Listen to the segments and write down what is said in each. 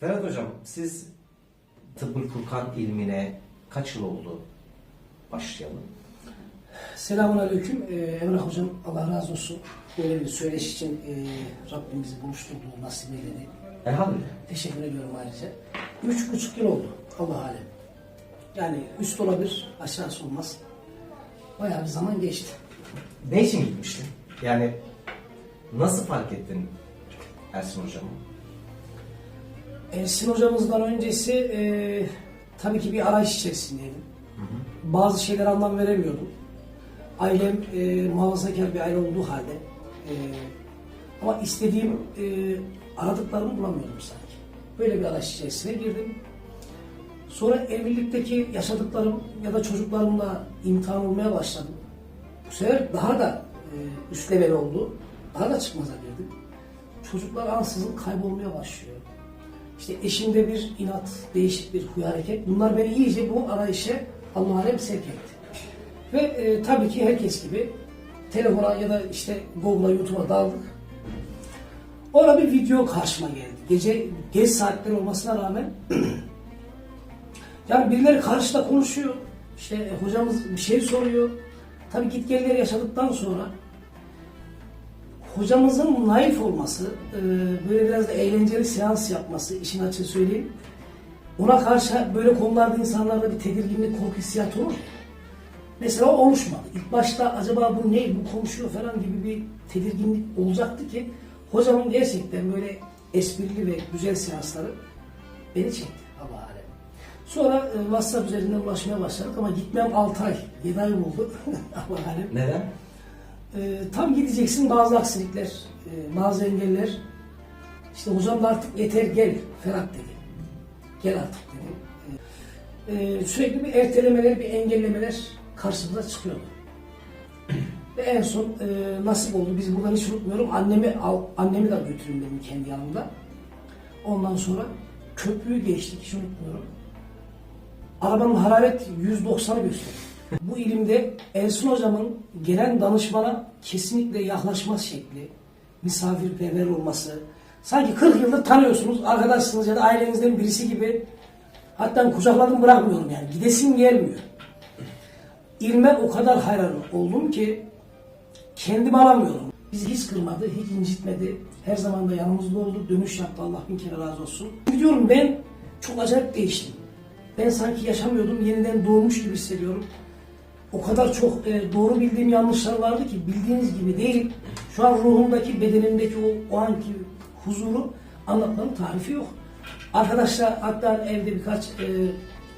Ferhat Hocam siz Tıbbül Furkan ilmine kaç yıl oldu başlayalım? Selamun Aleyküm. Ee, Emrah Hocam Allah razı olsun. Böyle bir söyleşi için e, Rabbim bizi buluşturduğu nasip eyledi. Elhamdülillah. Teşekkür ediyorum ayrıca. Üç buçuk yıl oldu Allah alem. Yani üst olabilir, aşağısı olmaz. Bayağı bir zaman geçti. Ne için gitmiştin? Yani nasıl fark ettin Ersin Hocam'ı? Ersin hocamızdan öncesi e, tabii ki bir arayış içerisindeydim. Bazı şeylere anlam veremiyordum. Ailem e, muhafazakar bir aile olduğu halde e, ama istediğim e, aradıklarımı bulamıyordum sanki. Böyle bir arayış içerisine girdim. Sonra evlilikteki yaşadıklarım ya da çocuklarımla imtihan olmaya başladım. Bu sefer daha da e, üst level oldu. Daha da çıkmaza girdim. Çocuklar ansızın kaybolmaya başlıyor. İşte eşimde bir inat, değişik bir huy hareket. Bunlar beni iyice bu arayışa Allah alem sevk etti. Ve e, tabii ki herkes gibi telefona ya da işte Google'a, YouTube'a daldık. Orada bir video karşıma geldi. Gece geç saatler olmasına rağmen yani birileri karşıda konuşuyor. İşte e, hocamız bir şey soruyor. Tabii git gelleri yaşadıktan sonra hocamızın naif olması, e, böyle biraz da eğlenceli seans yapması, işin açığı söyleyeyim. Ona karşı böyle konularda insanlarda bir tedirginlik, korku hissiyatı olur. Mesela oluşmadı. İlk başta acaba bu ne, bu konuşuyor falan gibi bir tedirginlik olacaktı ki hocamın gerçekten böyle esprili ve güzel seansları beni çekti Allah alem. Sonra e, WhatsApp üzerinden ulaşmaya başladık ama gitmem 6 ay, 7 ay oldu Allah alem. Neden? Ee, tam gideceksin bazı aksilikler, e, bazı engeller. İşte hocam da artık yeter gel Ferhat dedi. Gel artık dedi. Ee, sürekli bir ertelemeler, bir engellemeler karşımıza çıkıyordu. Ve en son e, nasip oldu. Biz buradan hiç unutmuyorum. Annemi al, annemi de götürün dedim kendi yanımda. Ondan sonra köprüyü geçtik hiç unutmuyorum. Arabanın hararet 190'ı gösteriyor. Bu ilimde Ersun hocamın gelen danışmana kesinlikle yaklaşmaz şekli, misafirperver olması, sanki 40 yıldır tanıyorsunuz, arkadaşsınız ya da ailenizden birisi gibi hatta kucakladım bırakmıyorum yani, gidesim gelmiyor. İlme o kadar hayran oldum ki kendimi alamıyorum. Bizi hiç kırmadı, hiç incitmedi. Her zaman da yanımızda oldu. Dönüş yaptı. Allah bin kere razı olsun. Diyorum ben çok acayip değiştim. Ben sanki yaşamıyordum. Yeniden doğmuş gibi hissediyorum. O kadar çok e, doğru bildiğim yanlışlar vardı ki bildiğiniz gibi değil. Şu an ruhumdaki, bedenimdeki o, o anki huzuru anlatmanın tarifi yok. Arkadaşlar hatta evde birkaç e,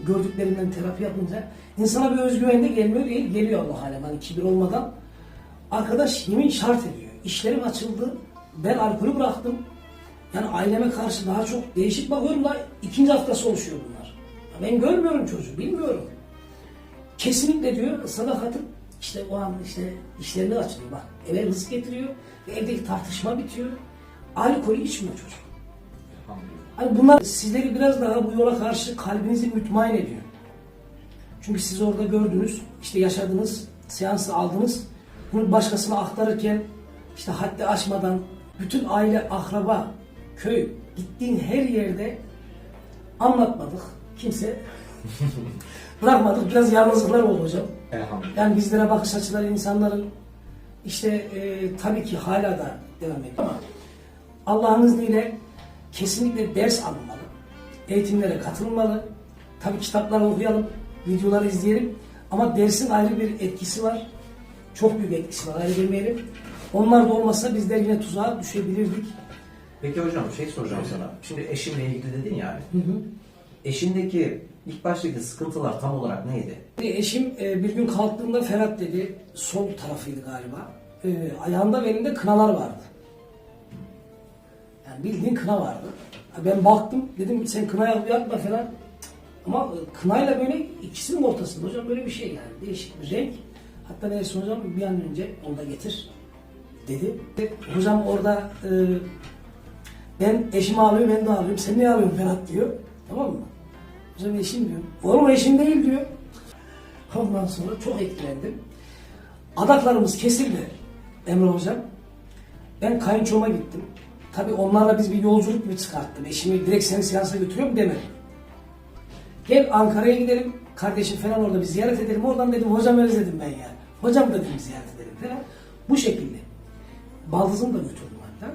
gördüklerimden terapi yapınca insana bir özgüven de gelmiyor değil, geliyor Allah alem. Hani kibir olmadan. Arkadaş yemin şart ediyor. İşlerim açıldı. Ben alkolü bıraktım. Yani aileme karşı daha çok değişik bakıyorum da ikinci haftası oluşuyor bunlar. Ben görmüyorum çocuğu, bilmiyorum. Kesinlikle diyor sadakatin işte o an işte işlerini açılıyor bak eve rızık getiriyor ve evdeki tartışma bitiyor. Alkolü içmiyor çocuk. Hani bunlar sizleri biraz daha bu yola karşı kalbinizi mütmain ediyor. Çünkü siz orada gördünüz, işte yaşadınız, seansı aldınız. Bunu başkasına aktarırken işte haddi aşmadan bütün aile, akraba, köy, gittiğin her yerde anlatmadık. Kimse bırakmadık. Biraz yalnızlıklar oldu hocam. Elhamdülillah. Yani bizlere bakış açıları insanların işte e, tabii ki hala da devam ediyor ama Allah'ın izniyle kesinlikle ders alınmalı. Eğitimlere katılmalı. Tabii kitapları okuyalım, videoları izleyelim. Ama dersin ayrı bir etkisi var. Çok büyük etkisi var, ayrı demeyelim. Onlar da olmasa bizler yine tuzağa düşebilirdik. Peki hocam şey soracağım sana. Şimdi eşimle ilgili dedin yani. Hı hı. Eşindeki ilk baştaki sıkıntılar tam olarak neydi? Eşim e, bir gün kalktığında Ferhat dedi, sol tarafıydı galiba. E, ayağında ve elinde kınalar vardı. Yani bildiğin kına vardı. Ben baktım, dedim sen kına yap- yapma falan. Ama e, kınayla böyle ikisinin ortasında hocam böyle bir şey yani değişik bir renk. Hatta neyse hocam bir an önce onu da getir dedi. Hocam orada e, ben eşimi ağlıyorum, ben de ağlıyorum. Sen niye ağlıyorsun Ferhat diyor. Tamam mı? Hocam eşim diyor. Oğlum eşim değil diyor. Ondan sonra çok etkilendim. Adaklarımız kesildi Emre Hocam. Ben kayınçoma gittim. tabii onlarla biz bir yolculuk gibi çıkarttım. Eşimi direkt seni seansa götürüyorum demedim. Gel Ankara'ya gidelim. Kardeşim falan orada bir ziyaret edelim. Oradan dedim hocam özledim ben ya. Hocam da dedim ziyaret edelim falan. Bu şekilde. Baldızımı da götürdüm hatta.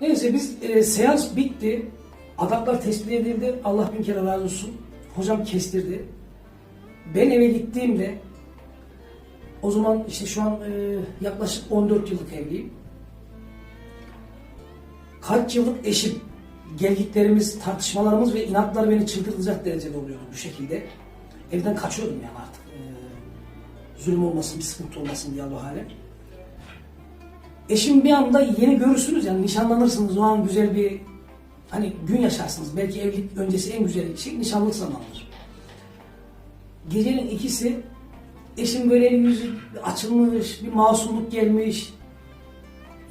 Neyse biz e, seans bitti. Adaklar tespit edildi. Allah bin kere razı olsun. Hocam kestirdi. Ben eve gittiğimde o zaman işte şu an e, yaklaşık 14 yıllık evliyim. Kaç yıllık eşim, gelgitlerimiz, tartışmalarımız ve inatlar beni çıldırtacak derecede oluyordu bu şekilde. Evden kaçıyordum yani artık. E, zulüm olmasın, bir sıkıntı olmasın diye Allah alem. Eşim bir anda yeni görürsünüz yani nişanlanırsınız o an güzel bir hani gün yaşarsınız. Belki evlilik öncesi en güzel şey nişanlık zamanıdır. Gecenin ikisi eşim böyle yüzü açılmış, bir masumluk gelmiş.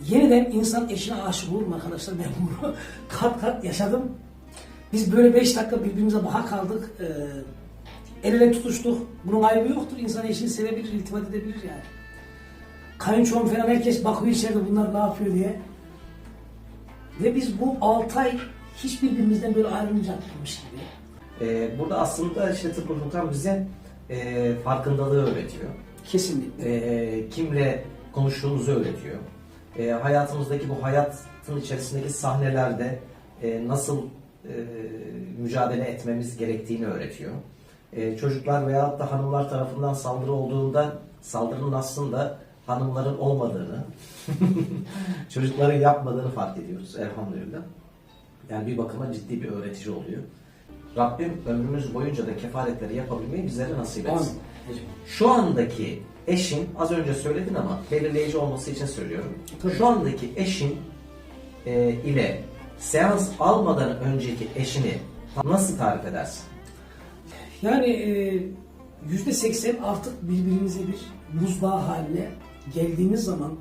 Yeniden insan eşine aşık olur mu arkadaşlar? Ben bunu kat kat yaşadım. Biz böyle beş dakika birbirimize baka kaldık. Ee, el ele tutuştuk. Bunun ayrımı yoktur. İnsan eşini sevebilir, iltifat edebilir yani. Kayınçoğum falan herkes bakıyor içeride bunlar ne yapıyor diye. Ve biz bu 6 ay hiç birbirimizden böyle ayrılmayacakmış gibi. Ee, burada aslında işte tıbbı Furkan bize e, farkındalığı öğretiyor. Kesinlikle. e, kimle konuştuğumuzu öğretiyor. E, hayatımızdaki bu hayatın içerisindeki sahnelerde e, nasıl e, mücadele etmemiz gerektiğini öğretiyor. E, çocuklar veyahut da hanımlar tarafından saldırı olduğunda saldırının aslında hanımların olmadığını, çocukların yapmadığını fark ediyoruz elhamdülillah. Yani bir bakıma ciddi bir öğretici oluyor. Rabbim ömrümüz boyunca da kefaretleri yapabilmeyi bizlere nasip etsin. Şu andaki eşin, az önce söyledin ama belirleyici olması için söylüyorum. Tabii. Şu andaki eşin e, ile seans almadan önceki eşini nasıl tarif edersin? Yani e, yüzde seksen artık birbirimize bir buzdağı haline geldiğimiz zaman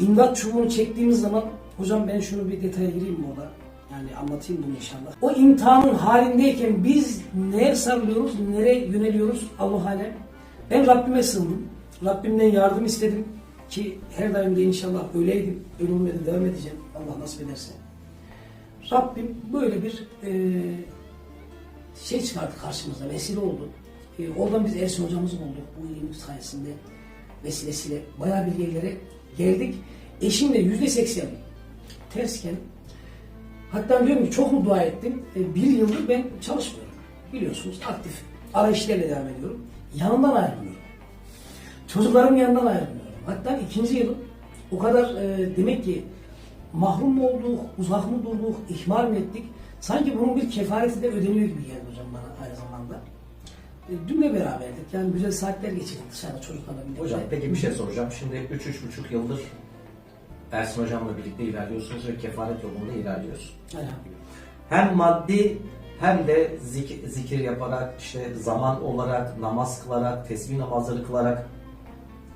imdat çubuğunu çektiğimiz zaman hocam ben şunu bir detaya gireyim mi orada? Yani anlatayım bunu inşallah. O imtihanın halindeyken biz neye sarılıyoruz, nereye yöneliyoruz Allah alem. Ben Rabbime sığındım. Rabbimden yardım istedim ki her daim de inşallah öyleydim. Da devam edeceğim Allah nasip ederse. Rabbim böyle bir e, şey çıkardı karşımıza, vesile oldu. E, oradan biz Ersin hocamızı bulduk bu ilim sayesinde vesilesiyle bayağı bir yerlere geldik. Eşimle yüzde seksen tersken hatta diyorum ki çok mu dua ettim? E, bir yıldır ben çalışmıyorum. Biliyorsunuz aktif arayışlarla devam ediyorum. Yanından ayrılmıyorum. Çocuklarım yanından ayrılmıyorum. Hatta ikinci yılım o kadar e, demek ki mahrum mu olduk, uzak mı durduk, ihmal mi ettik? Sanki bunun bir kefareti de ödeniyor gibi geldi hocam bana aynı zamanda. E, dün de beraberdik. Yani güzel saatler geçirdik dışarıda çocuklarla birlikte. Hocam peki bir şey soracağım. Şimdi 3-3,5 yıldır Ersin Hocam'la birlikte ilerliyorsunuz ve kefaret yolunda ilerliyorsunuz. Elhamdülillah. Hem maddi hem de zik- zikir yaparak, işte zaman olarak, namaz kılarak, tesbih namazları kılarak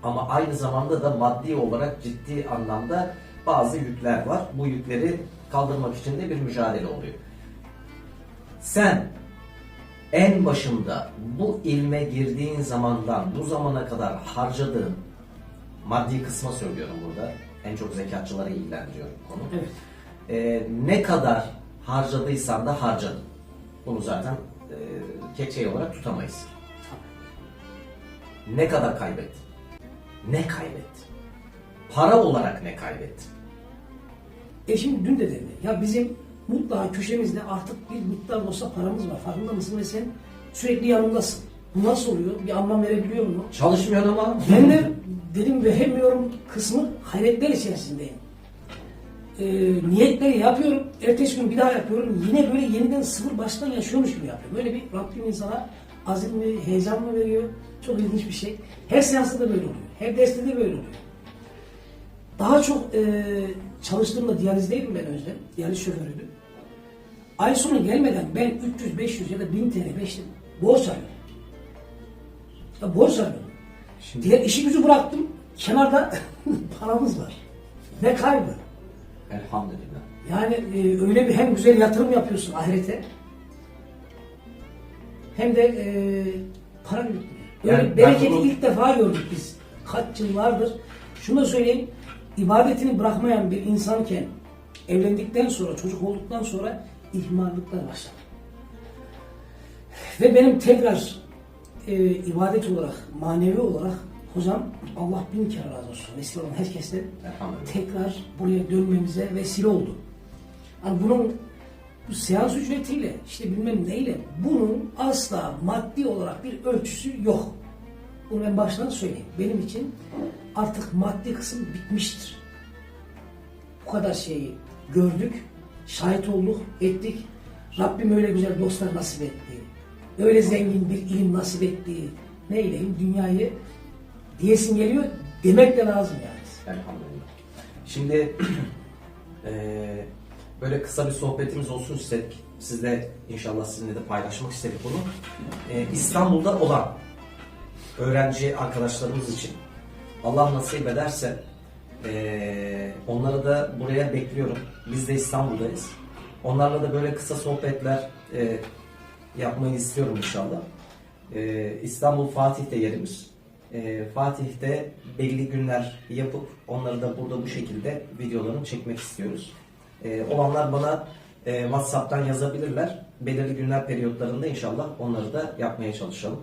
ama aynı zamanda da maddi olarak ciddi anlamda bazı yükler var. Bu yükleri kaldırmak için de bir mücadele oluyor. Sen en başında bu ilme girdiğin zamandan bu zamana kadar harcadığın maddi kısma söylüyorum burada. En çok zekatçıları ilgilendiriyor konu. Evet. Ee, ne kadar harcadıysan da harcadın. Bunu zaten e, keçe olarak tutamayız. Ne kadar kaybettin? Ne kaybettin? Para olarak ne kaybettin? Eşim dün de dedi. Ya bizim mutlaka köşemizde artık bir miktar olsa paramız var. Farkında mısın ve sen sürekli yanımdasın. Bu nasıl oluyor? Bir anlam verebiliyor mu? Çalışmıyor ama Ben de dedim veremiyorum kısmı hayretler içerisindeyim. Ee, niyetleri yapıyorum. Ertesi gün bir daha yapıyorum. Yine böyle yeniden sıfır baştan yaşıyormuş gibi yapıyorum. Böyle bir Rabbim insana azim mi, heyecan mı veriyor? Çok ilginç bir şey. Her seansta da böyle oluyor. Her derste de böyle oluyor. Daha çok e, çalıştığımda diyalizdeydim ben önceden. Diyaliz şoförüydüm. Ay sonu gelmeden ben 300, 500 ya da 1000 TL beşli borç arıyorum. Ya borç arıyorum. Şimdi- Diğer işi gücü bıraktım. Kenarda paramız var. Ne kaybı. elhamdülillah. Yani e, öyle bir hem güzel yatırım yapıyorsun ahirete hem de e, para bitmiyor. Böyle Yani bereketi bunu- ilk defa gördük biz. Kaç yıllardır. Şunu da söyleyeyim. ibadetini bırakmayan bir insanken evlendikten sonra, çocuk olduktan sonra ihmallıklar başladı. Ve benim tekrar e, ibadet olarak, manevi olarak hocam Allah bin kere razı olsun. Vesile olan herkese Elhamdülillah. tekrar buraya dönmemize vesile oldu. Yani bunun bu seans ücretiyle işte bilmem neyle bunun asla maddi olarak bir ölçüsü yok. Bunu ben baştan söyleyeyim. Benim için artık maddi kısım bitmiştir. Bu kadar şeyi gördük, şahit olduk, ettik. Rabbim öyle güzel dostlar nasip etti. Öyle zengin bir ilim nasip etti. Neyleyim dünyayı diyesin geliyor demek de lazım yani. Elhamdülillah. Şimdi eee, böyle kısa bir sohbetimiz olsun istedik. Siz de inşallah sizinle de paylaşmak istedik bunu. Eee, İstanbul'da olan öğrenci arkadaşlarımız için Allah nasip ederse eee, onları da buraya bekliyorum. Biz de İstanbul'dayız. Onlarla da böyle kısa sohbetler eee, yapmayı istiyorum inşallah. Eee, İstanbul Fatih'te yerimiz. Eee, Fatih'te belli günler yapıp onları da burada bu şekilde videolarını çekmek istiyoruz. Eee, olanlar bana eee, WhatsApp'tan yazabilirler. Belirli günler periyotlarında inşallah onları da yapmaya çalışalım.